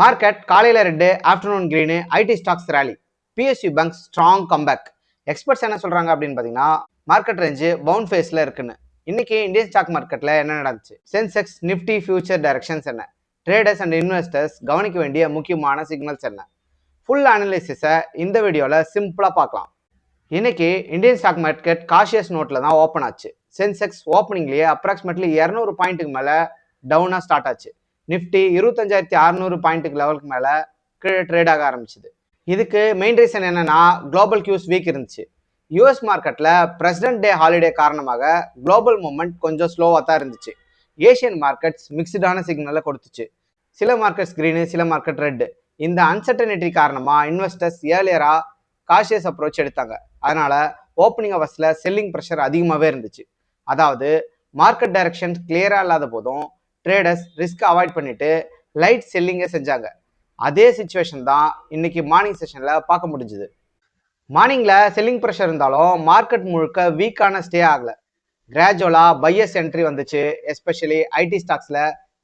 Market காலையில் red afternoon green IT stocks rally PSU bank strong comeback experts என்ன சொல்கிறாங்க அப்படின்னு பார்த்தீங்கன்னா மார்க்கெட் ரேஞ்சு பவுன் ஃபேஸில் இருக்குன்னு. இன்றைக்கி இந்தியன் ஸ்டாக் மார்க்கெட்டில் என்ன நடந்துச்சு? சென்செக்ஸ் நிஃப்டி ஃபியூச்சர் டைரக்ஷன்ஸ் என்ன? ட்ரேடர்ஸ் அண்ட் இன்வெஸ்டர்ஸ் கவனிக்க வேண்டிய முக்கியமான சிக்னல்ஸ் என்ன? ஃபுல் அனலிசிஸை இந்த வீடியோவில் சிம்பிளாக பார்க்கலாம். இன்றைக்கி இந்தியன் ஸ்டாக் மார்க்கெட் காஷியஸ் நோட்டில் தான் ஓப்பன் ஆச்சு. சென்செக்ஸ் ஓப்பனிங்லேயே அப்ராக்சிமேட்லி இரநூறு பாயிண்ட்டுக்கு மேலே டவுனாக ஸ்டார்ட் ஆச்சு. நிஃப்டி இருபத்தஞ்சாயிரத்தி அறநூறு பாயிண்ட்டுக்கு லெவலுக்கு மேலே கீழே ட்ரேட் ஆக ஆரம்பிச்சுது. இதுக்கு மெயின் ரீசன் என்னன்னா குளோபல் கியூஸ் வீக் இருந்துச்சு. யூஎஸ் மார்க்கெட்டில் பிரசிடென்ட் டே ஹாலிடே காரணமாக குளோபல் மூமெண்ட் கொஞ்சம் ஸ்லோவாக தான் இருந்துச்சு. ஏஷியன் மார்க்கெட்ஸ் மிக்சடான சிக்னலை கொடுத்துச்சு. சில மார்க்கெட்ஸ் க்ரீனு சில மார்க்கெட் ரெட்டு இந்த அன்சர்டனிட்டி காரணமாக இன்வெஸ்டர்ஸ் ஏர்லியராக காஷியஸ் அப்ரோச் எடுத்தாங்க. அதனால் ஓப்பனிங் அவர்ஸில் செல்லிங் ப்ரெஷர் அதிகமாகவே இருந்துச்சு. அதாவது மார்க்கெட் டைரக்ஷன் கிளியராக இல்லாத போதும் ட்ரேடர்ஸ் ரிஸ்க் அவாய்ட் பண்ணிட்டு லைட் செல்லிங்கை செஞ்சாங்க. அதே சுச்சுவேஷன் தான் இன்னைக்கு மார்னிங் செஷனில் பார்க்க முடிஞ்சுது. மார்னிங்கில் செல்லிங் ப்ரெஷர் இருந்தாலும் மார்க்கெட் முழுக்க வீக்கான ஸ்டே ஆகலை. கிராஜுவலாக பையஸ் என்ட்ரி வந்துச்சு. எஸ்பெஷலி ஐடி ஸ்டாக்ஸில்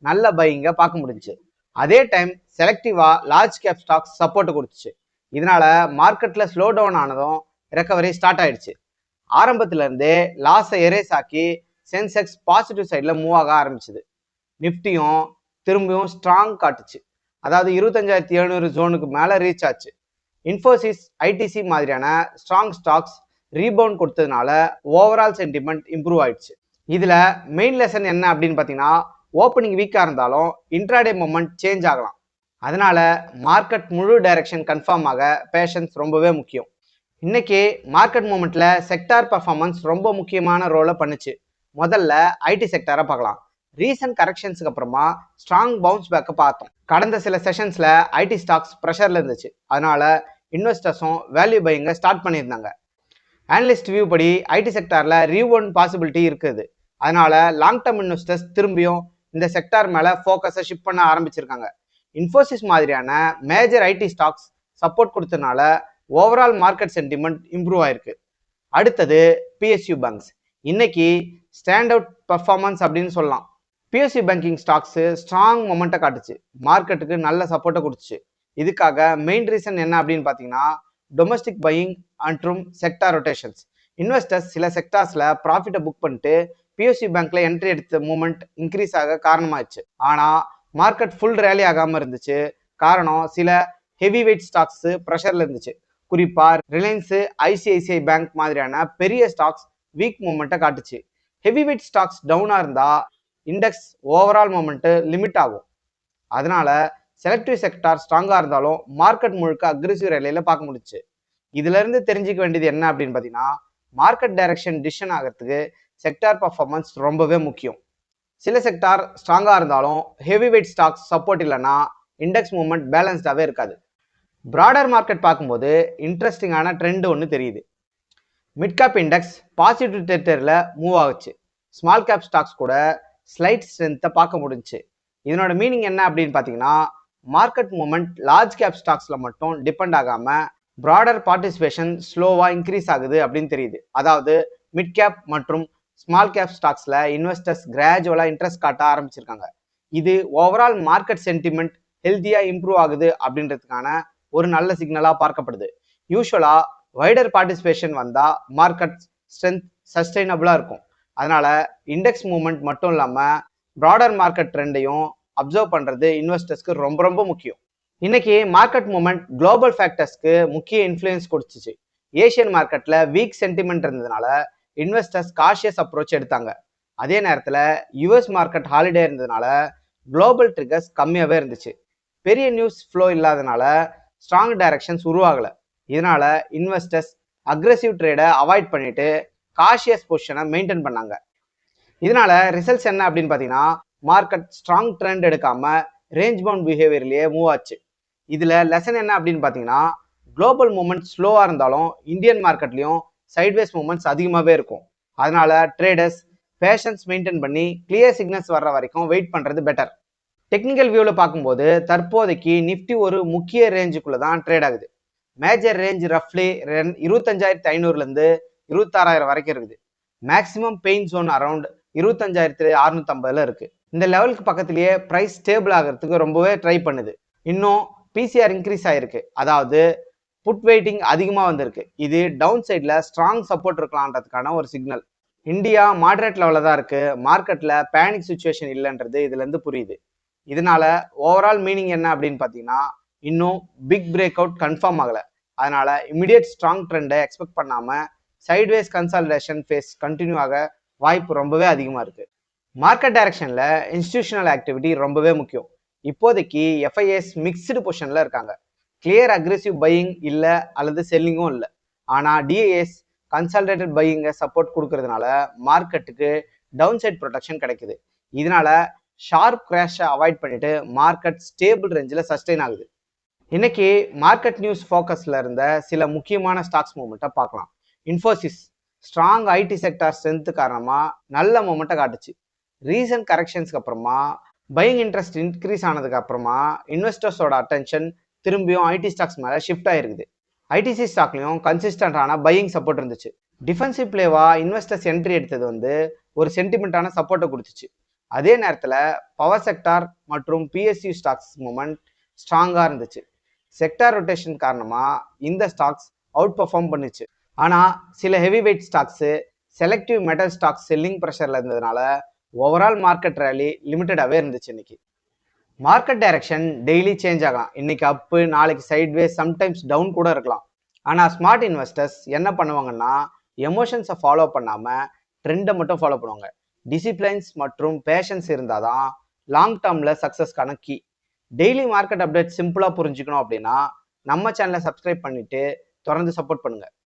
நல்ல பையிங்கை பார்க்க முடிஞ்சுச்சு. அதே டைம் செலக்டிவாக லார்ஜ் கேப் ஸ்டாக்ஸ் சப்போர்ட் கொடுத்துச்சு. இதனால மார்க்கெட்டில் ஸ்லோ டவுன் ஆனதும் ரெக்கவரி ஸ்டார்ட் ஆயிடுச்சு. ஆரம்பத்துலேருந்தே லாஸை எரேஸ் ஆக்கி சென்செக்ஸ் பாசிட்டிவ் சைடில் மூவ் ஆக ஆரம்பிச்சுது. நிஃப்டியும் திரும்பியும் ஸ்ட்ராங் காட்டுச்சு. அதாவது இருபத்தஞ்சாயிரத்தி எழுநூறு ஜோனுக்கு மேலே ரீச் ஆச்சு. இன்ஃபோசிஸ் ஐடிசி மாதிரியான ஸ்ட்ராங் ஸ்டாக்ஸ் ரீபவுண்ட் கொடுத்ததுனால ஓவரால் சென்டிமெண்ட் இம்ப்ரூவ் ஆயிடுச்சு. இதில் மெயின் லெசன் என்ன அப்படின்னு பார்த்தீங்கன்னா ஓப்பனிங் வீக்காக இருந்தாலும் இன்ட்ராடே மூமெண்ட் சேஞ்ச் ஆகலாம். அதனால மார்க்கெட் முழு டைரக்ஷன் கன்ஃபார்ம் ஆக பேஷன்ஸ் ரொம்பவே முக்கியம். இன்னைக்கு மார்க்கெட் மூமெண்ட்ல செக்டார் பர்ஃபார்மன்ஸ் ரொம்ப முக்கியமான ரோலை பண்ணுச்சு. முதல்ல ஐடி செக்டாரை பார்க்கலாம். ரீசன்ட் கரெக்ஷன்ஸுக்கு அப்புறமா ஸ்ட்ராங் பவுன்ஸ் பேக்கை பார்த்தோம். கடந்த சில செஷன்ஸில் ஐடி ஸ்டாக்ஸ் ப்ரெஷரில் இருந்துச்சு. அதனால இன்வெஸ்டர்ஸும் வேல்யூ பையிங்கை ஸ்டார்ட் பண்ணியிருந்தாங்க. அனலிஸ்ட் வியூ படி ஐடி செக்டாரில் ரீவோன் பாசிபிலிட்டி இருக்குது. அதனால லாங் டேர்ம் இன்வெஸ்டர்ஸ் திரும்பியும் இந்த செக்டார் மேலே ஃபோக்கஸை ஷிஃப்ட் பண்ண ஆரம்பிச்சிருக்காங்க. இன்ஃபோசிஸ் மாதிரியான மேஜர் ஐடி ஸ்டாக்ஸ் சப்போர்ட் கொடுத்தனால ஓவரால் மார்க்கெட் சென்டிமெண்ட் இம்ப்ரூவ் ஆயிருக்கு. அடுத்தது பிஎஸ்யூ பேங்க்ஸ் இன்னைக்கு ஸ்டாண்ட் அவுட் பர்ஃபார்மன்ஸ் அப்படின்னு சொல்லலாம். பிஎஸ்சி பேங்கிங் ஸ்டாக்ஸு ஸ்ட்ராங் மொமெண்ட்டை காட்டுச்சு. மார்க்கெட்டுக்கு நல்ல சப்போர்ட்டை கொடுத்துச்சு. இதுக்காக மெயின் ரீசன் என்ன அப்படின்னு பார்த்தீங்கன்னா டொமஸ்டிக் பையிங் மற்றும் செக்டார் ரொட்டேஷன்ஸ் இன்வெஸ்டர்ஸ் சில செக்டார்ஸில் ப்ராஃபிட்டை புக் பண்ணிட்டு பிஎஸ்சி பேங்க்கில் என்ட்ரி எடுத்த மூமெண்ட் இன்க்ரீஸ் ஆக காரணமாகிடுச்சு ஆனால் மார்க்கெட் ஃபுல் ரேலி ஆகாமல் இருந்துச்சு. காரணம் சில ஹெவி வெயிட் ஸ்டாக்ஸு ப்ரெஷரில் இருந்துச்சு குறிப்பாக ரிலையன்ஸு ஐசிஐசிஐ பேங்க் மாதிரியான பெரிய ஸ்டாக்ஸ் வீக் மூமெண்ட்டை காட்டுச்சு. ஹெவி வெயிட் ஸ்டாக்ஸ் டவுனாக இருந்தால் இண்டெக்ஸ் ஓவரால் மூமெண்ட்டு லிமிட் ஆகும். அதனால செலக்டிவ் செக்டார் ஸ்ட்ராங்காக இருந்தாலும் மார்க்கெட் முழுக்க அக்ரெசிவ் ரேலியில் பார்க்க முடிச்சு இதுலேருந்து தெரிஞ்சுக்க வேண்டியது என்ன அப்படின்னு பார்த்தீங்கன்னா மார்க்கெட் டைரக்ஷன் டிசிஷன் ஆகிறதுக்கு செக்டார் பர்ஃபார்மன்ஸ் ரொம்பவே முக்கியம். சில செக்டார் ஸ்ட்ராங்காக இருந்தாலும் ஹெவி வெயிட் ஸ்டாக்ஸ் சப்போர்ட் இல்லைன்னா இண்டெக்ஸ் மூவ்மெண்ட் பேலன்ஸ்டாகவே இருக்காது. ப்ராடர் மார்க்கெட் பார்க்கும்போது இன்ட்ரெஸ்டிங்கான ட்ரெண்ட் ஒன்று தெரியுது. மிட் கேப் இண்டெக்ஸ் பாசிட்டிவ் டெரிட்டரியில் மூவ் ஆகுச்சு. ஸ்மால் கேப் ஸ்டாக்ஸ் கூட ஸ்லைட் ஸ்ட்ரென்த்தை பார்க்க முடிஞ்சுச்சு. இதனோட மீனிங் என்ன அப்படின்னு பார்த்தீங்கன்னா மார்க்கெட் மூமெண்ட் லார்ஜ் கேப் ஸ்டாக்ஸில் மட்டும் டிபெண்ட் ஆகாமல் ப்ராடர் பார்ட்டிசிபேஷன் ஸ்லோவாக இன்க்ரீஸ் ஆகுது அப்படின்னு தெரியுது. அதாவது மிட் கேப் மற்றும் ஸ்மால் கேப் ஸ்டாக்ஸில் இன்வெஸ்டர்ஸ் கிராஜுவலாக இன்ட்ரெஸ்ட் காட்ட ஆரம்பிச்சிருக்காங்க. இது ஓவரால் மார்க்கெட் சென்டிமெண்ட் ஹெல்த்தியாக இம்ப்ரூவ் ஆகுது அப்படின்றதுக்கான ஒரு நல்ல சிக்னலாக பார்க்கப்படுது. யூஸ்வலாக வைடர் பார்ட்டிசிபேஷன் வந்தால் மார்க்கெட் ஸ்ட்ரென்த் சஸ்டைனபிளாக இருக்கும். அதனால இண்டெக்ஸ் மூவ்மெண்ட் மட்டும் இல்லாமல் ப்ராடர் மார்க்கெட் ட்ரெண்டையும் அப்சர்வ் பண்ணுறது இன்வெஸ்டர்ஸ்க்கு ரொம்ப ரொம்ப முக்கியம். இன்னைக்கு மார்க்கெட் மூமெண்ட் குளோபல் ஃபேக்டர்ஸ்க்கு முக்கிய இன்ஃப்ளூயன்ஸ் கொடுத்துச்சு. ஏஷியன் மார்க்கெட்டில் வீக் சென்டிமெண்ட் இருந்ததுனால இன்வெஸ்டர்ஸ் காஷியஸ் அப்ரோச் எடுத்தாங்க. அதே நேரத்தில் யுஎஸ் மார்க்கெட் ஹாலிடே இருந்ததுனால குளோபல் ட்ரிகர்ஸ் கம்மியாகவே இருந்துச்சு. பெரிய நியூஸ் ஃப்ளோ இல்லாதனால ஸ்ட்ராங் டைரக்ஷன்ஸ் உருவாகலை. இதனால் இன்வெஸ்டர்ஸ் அக்ரெசிவ் ட்ரேடை அவாய்ட் பண்ணிட்டு காஷியஸ் பொசிஷனை மெயின்டைன் பண்ணாங்க. இதனால ரிசல்ட்ஸ் என்ன அப்படின்னு பார்த்தீங்கன்னா மார்க்கெட் ஸ்ட்ராங் ட்ரெண்ட் எடுக்காம ரேஞ்ச் பவுண்ட் பிஹேவியர்லேயே மூவ் ஆச்சு. இதில் லெசன் என்ன அப்படின்னு பார்த்தீங்கன்னா குளோபல் மூமெண்ட் ஸ்லோவாக இருந்தாலும் இந்தியன் மார்க்கெட்லையும் சைட்வேஸ் மூமெண்ட்ஸ் அதிகமாகவே இருக்கும். அதனால ட்ரேடர்ஸ் பேஷன்ஸ் மெயின்டைன் பண்ணி கிளியர் சிக்னல்ஸ் வர்ற வரைக்கும் வெயிட் பண்ணுறது பெட்டர் டெக்னிக்கல் வியூவில் பார்க்கும்போது தற்போதைக்கு நிஃப்டி ஒரு முக்கிய ரேஞ்சுக்குள்ளே தான் ட்ரேட் ஆகுது. மேஜர் ரேஞ்ச் ரஃப்லி இருபத்தஞ்சாயிரத்தி ஐநூறுலேருந்து இருபத்தாறாயிரம் வரைக்கும் இருக்குது. மேக்ஸிமம் பெயின் ஜோன் அரௌண்ட் இருபத்தஞ்சாயிரத்தி அறுநூத்தம்பதுல இருக்கு. இந்த லெவலுக்கு பக்கத்திலேயே ப்ரைஸ் ஸ்டேபிள் ஆகிறதுக்கு ரொம்பவே ட்ரை பண்ணுது. இன்னும் பிசிஆர் இன்க்ரீஸ் ஆயிருக்கு. அதாவது புட் வெயிட்டிங் அதிகமாக வந்திருக்கு. இது டவுன் சைடில் ஸ்ட்ராங் சப்போர்ட் இருக்கலான்றதுக்கான ஒரு சிக்னல் இந்தியா மாடரேட் லெவலில் தான் இருக்குது மார்க்கெட்டில் பேனிக் சுச்சுவேஷன் இல்லைன்றது இதுலேருந்து புரியுது. இதனால ஓவரால் மீனிங் என்ன அப்படின்னு பார்த்தீங்கன்னா இன்னும் பிக் பிரேக் அவுட் கன்ஃபார்ம் ஆகலை. அதனால இமிடியேட் ஸ்ட்ராங் ட்ரெண்டை எக்ஸ்பெக்ட் பண்ணாமல் சைட்வேஸ் கன்சாலிடேஷன் ஃபேஸ் கண்டினியூ ஆக வாய்ப்பு ரொம்பவே அதிகமாக இருக்குது மார்க்கெட் டைரக்ஷனில் இன்ஸ்டியூஷனல் ஆக்டிவிட்டி ரொம்பவே முக்கியம். இப்போதைக்கு எஃப்ஐஎஸ் மிக்ஸ்டு பொசிஷனில் இருக்காங்க. கிளியர் அக்ரெசிவ் பையிங் இல்லை அல்லது செல்லிங்கும் இல்லை. ஆனால் டிஏஎஸ் கன்சால்டேட்டட் பையிங்கை சப்போர்ட் கொடுக்கறதுனால மார்க்கெட்டுக்கு டவுன் சைட் ப்ரொடெக்ஷன் கிடைக்குது. இதனால ஷார்ப் கிராஷை அவாய்ட் பண்ணிட்டு மார்க்கெட் ஸ்டேபிள் ரேஞ்சில் சஸ்டெயின் ஆகுது. இன்னைக்கு மார்க்கெட் நியூஸ் ஃபோக்கஸில் இருந்த சில முக்கியமான ஸ்டாக்ஸ் மூமெண்ட்டை பார்க்கலாம். Infosys strong IT sector strength காரணமாக நல்ல மூமெண்ட்டை காட்டுச்சு. ரீசன்ட் கரெக்ஷன்ஸ்க்கு அப்புறமா பையிங் இன்ட்ரெஸ்ட் இன்க்ரீஸ் ஆனதுக்கு அப்புறமா இன்வெஸ்டர்ஸோட அட்டென்ஷன் திரும்பியும் ஐடி ஸ்டாக்ஸ் மேலே ஷிஃப்ட் ஆயிருக்குது. ஐடிசி ஸ்டாக்லையும் கன்சிஸ்டண்டான பையிங் சப்போர்ட் இருந்துச்சு. டிஃபென்சிவ் பிளேவாக இன்வெஸ்டர்ஸ் என்ட்ரி எடுத்தது வந்து ஒரு சென்டிமெண்ட்டான சப்போர்ட்டை கொடுத்துச்சு. அதே நேரத்தில் பவர் செக்டார் மற்றும் பிஎஸ்யூ ஸ்டாக்ஸ் மூமெண்ட் ஸ்ட்ராங்காக இருந்துச்சு. செக்டார் ரொட்டேஷன் காரணமாக இந்த ஸ்டாக்ஸ் அவுட் பர்ஃபார்ம் பண்ணுச்சு. ஆனால் சில heavy weight stocks selective metal stocks selling ப்ரெஷரில் இருந்ததுனால ஓவரால் மார்க்கெட் ரேலி லிமிட்டடாகவே இருந்துச்சு இன்னைக்கு. மார்க்கெட் டைரக்ஷன் டெய்லி சேஞ்ச் ஆகலாம். இன்னைக்கு அப்பு நாளைக்கு சைட்வே சம்டைம்ஸ் டவுன் கூட இருக்கலாம். ஆனால் ஸ்மார்ட் இன்வெஸ்டர்ஸ் என்ன பண்ணுவாங்கன்னா எமோஷன்ஸை ஃபாலோ பண்ணாமல் ட்ரெண்டை மட்டும் ஃபாலோ பண்ணுவாங்க. டிசிப்ளைன்ஸ் மற்றும் பேஷன்ஸ் இருந்தால் தான் லாங் டேர்மில் சக்ஸஸ் கணக்கி டெய்லி மார்க்கெட் அப்டேட் சிம்பிளாக புரிஞ்சுக்கணும் அப்படின்னா நம்ம சேனலை சப்ஸ்கிரைப் பண்ணிவிட்டு தொடர்ந்து சப்போர்ட் பண்ணுங்கள்